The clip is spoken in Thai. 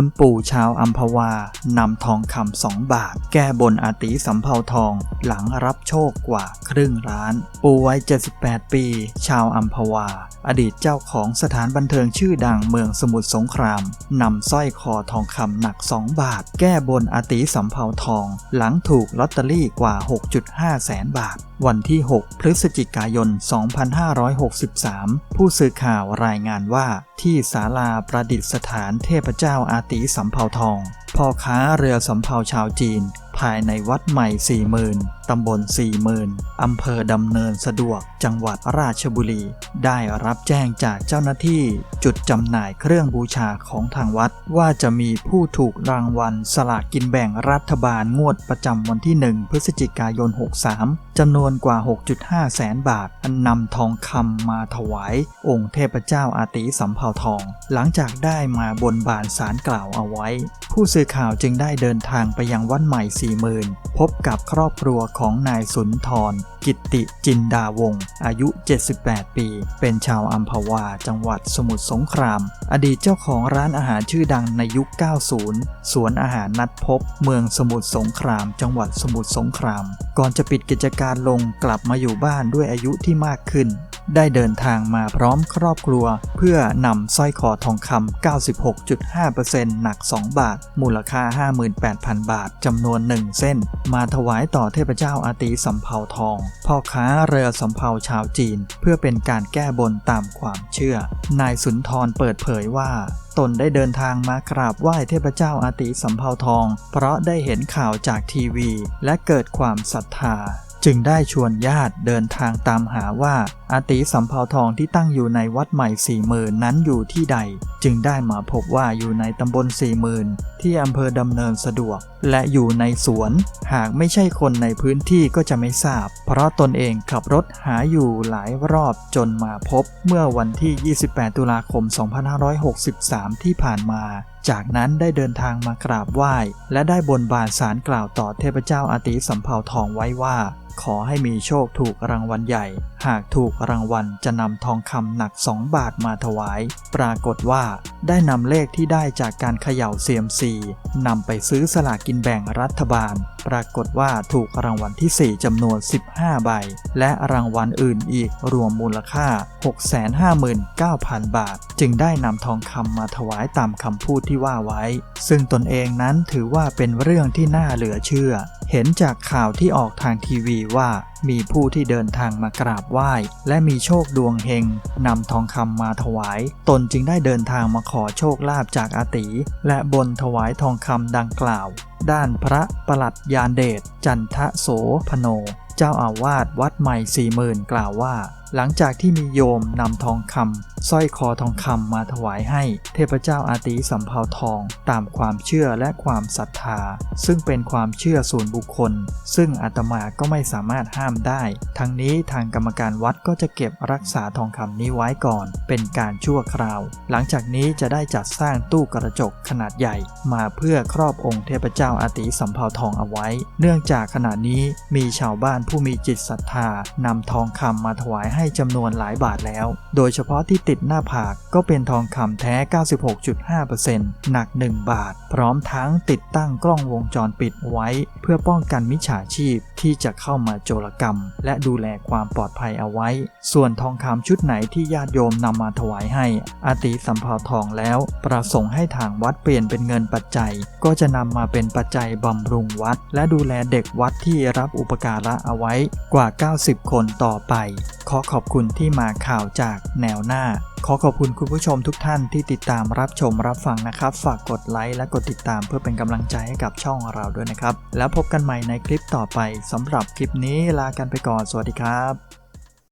คุณปู่ชาวอัมพวานำทองคำสองบาท แก้บนอาติสำเภาทอง หลังรับโชคกว่าครึ่งล้าน ปู่วัย 78 ปี ชาวอัมพวา อดีตเจ้าของสถานบันเทิงชื่อดังเมืองสมุทรสงครามนำสร้อยคอทองคำหนัก 2 บาท แก้บนอาติสำเภาทอง หลังถูกลอตเตอรี่กว่า 6.5 แสนบาทวันที่ 6 พฤศจิกายน 2563 ผู้สื่อข่าวรายงานว่า ที่ศาลาประดิษฐานเทพเจ้าอาติสำเภาทองพ่อค้าเรือสำเภาชาวจีน ภายในวัดใหม่40,000ตำบล40,000อำเภอดำเนินสะดวก จังหวัดราชบุรี ได้รับแจ้งจากเจ้าหน้าที่ จุดจำหน่ายเครื่องบูชาของทางวัด ว่าจะมีผู้ถูกรางวัลสลากกินแบ่งรัฐบาลงวดประจำวันที่ 1 พฤศจิกายน 63จำนวนกว่า 6.5 แสนบาทอันนำทองคำมาถวาย องค์เทพเจ้าอาติสำเภาทอง หลังจากได้มาบนบานสารกล่าวเอาไว้ ผู้สื่อข่าวจึงได้เดินทางไปยังวัดใหม่40,000พบกับครอบครัวของนายสุนทร กิตติจินดาวงศ์อายุ 78 ปี เป็นชาวอัมพวา จังหวัดสมุทรสงคราม อดีตเจ้าของร้านอาหารชื่อดังในยุค 90 สวนอาหารนัดพบ เมืองสมุทรสงคราม จังหวัดสมุทรสงคราม ก่อนจะปิดกิจการลงกลับมาอยู่บ้านด้วยอายุที่มากขึ้น ได้เดินทางมาพร้อมครอบครัว เพื่อนำสร้อยคอทองคำ 96.5%หนัก 2 บาท มูลค่า 58,000 บาทจำนวน 1 เส้น มาถวายต่อเทพเจ้าอาติสำเภาทอง พ่อค้าเรือสำเภาชาวจีน เพื่อเป็นการแก้บนตามความเชื่อ นายสุนทรเปิดเผยว่าตนได้เดินทางมากราบไหว้เทพเจ้าอาติสำเภาทอง เพราะได้เห็นข่าวจากทีวี และเกิดความศรัทธา จึงได้ชวนญาติเดินทางตามหาว่า อาติสำเภาทองที่ตั้งอยู่ในวัดใหม่สี่หมื่นนั้นอยู่ที่ใด จึงได้มาพบว่าอยู่ในตำบลสี่หมื่นที่อำเภอดำเนินสะดวก และอยู่ในสวน หากไม่ใช่คนในพื้นที่ก็จะไม่ทราบ เพราะตนเองขับรถหาอยู่หลายรอบจนมาพบเมื่อวันที่ 28 ตุลาคม 2563 ที่ผ่านมา จากนั้นได้เดินทางมากราบไหว้ และได้บนบานสารกล่าวต่อเทพเจ้าอาติสำเภาทองไว้ว่า ขอให้มีโชคถูกรางวัลใหญ่หากถูกรางวัลจะนำทองคำหนัก 2 บาทมาถวาย ปรากฏว่าได้นำเลขที่ได้จากการเขย่าเซียมซีนำไปซื้อสลากกินแบ่งรัฐบาล ปรากฏว่าถูกรางวัลที่ 4จำนวน 15 ใบ และรางวัลอื่นอีกรวมมูลค่า 659,000 บาท จึงได้นำทองคำมาถวายตามคำพูดที่ว่าไว้ ซึ่งตนเองนั้นถือว่าเป็นเรื่องที่น่าเหลือเชื่อ เห็นจากข่าวที่ออกทางทีวีว่ามีผู้ที่เดินทางมากราบไหว้ และมีโชคดวงเฮงนำทองคำมาถวาย ตนจึงได้เดินทางมาขอโชคลาภจากอาติ และบนถวายทองคำดังกล่าว ด้านพระประหลัดยานเดชจันทโสพโน เจ้าอาวาสวัดใหม่สี่หมื่นกล่าวว่า หลังจากที่มีโยมนำทองคำสร้อยคอทองคำมาถวายให้ เทพเจ้าอาติสำเภาทองตามความเชื่อและความศรัทธา ซึ่งเป็นความเชื่อส่วนบุคคล ซึ่งอาตมาก็ไม่สามารถห้ามได้ ทั้งนี้ทางกรรมการวัดก็จะเก็บรักษาทองคำนี้ไว้ก่อน เป็นการชั่วคราว หลังจากนี้จะได้จัดสร้างตู้กระจกขนาดใหญ่ มาเพื่อครอบองค์เทพเจ้าอาติสำเภาทองเอาไว้ เนื่องจากขณะนี้มีชาวบ้านผู้มีจิตศรัทธานำทองคำมาถวายให้ให้จำนวนหลายบาทแล้ว โดยเฉพาะที่ติดหน้าผากก็เป็นทองคำแท้ 96.5%หนัก 1 บาท พร้อมทั้งติดตั้งกล้องวงจรปิดไว้ เพื่อป้องกันมิจฉาชีพที่จะเข้ามาโจรกรรม และดูแลความปลอดภัยเอาไว้ ส่วนทองคำชุดไหนที่ญาติโยมนำมาถวายให้ อาติสัมภาทองแล้ว ประสงค์ให้ทางวัดเปลี่ยนเป็นเงินปัจจัย ก็จะนำมาเป็นปัจจัยบำรุงวัด และดูแลเด็กวัดที่รับอุปการะเอาไว้กว่า 90 คนต่อไป ขอขอบคุณที่มาข่าวจากแนวหน้า ขอขอบคุณคุณผู้ชมทุกท่านที่ติดตามรับชมรับฟังนะครับ ฝากกดไลค์และกดติดตามเพื่อเป็นกำลังใจให้กับช่องเราด้วยนะครับ แล้วพบกันใหม่ในคลิปต่อไปสำหรับคลิปนี้ลากันไปก่อนสวัสดีครับ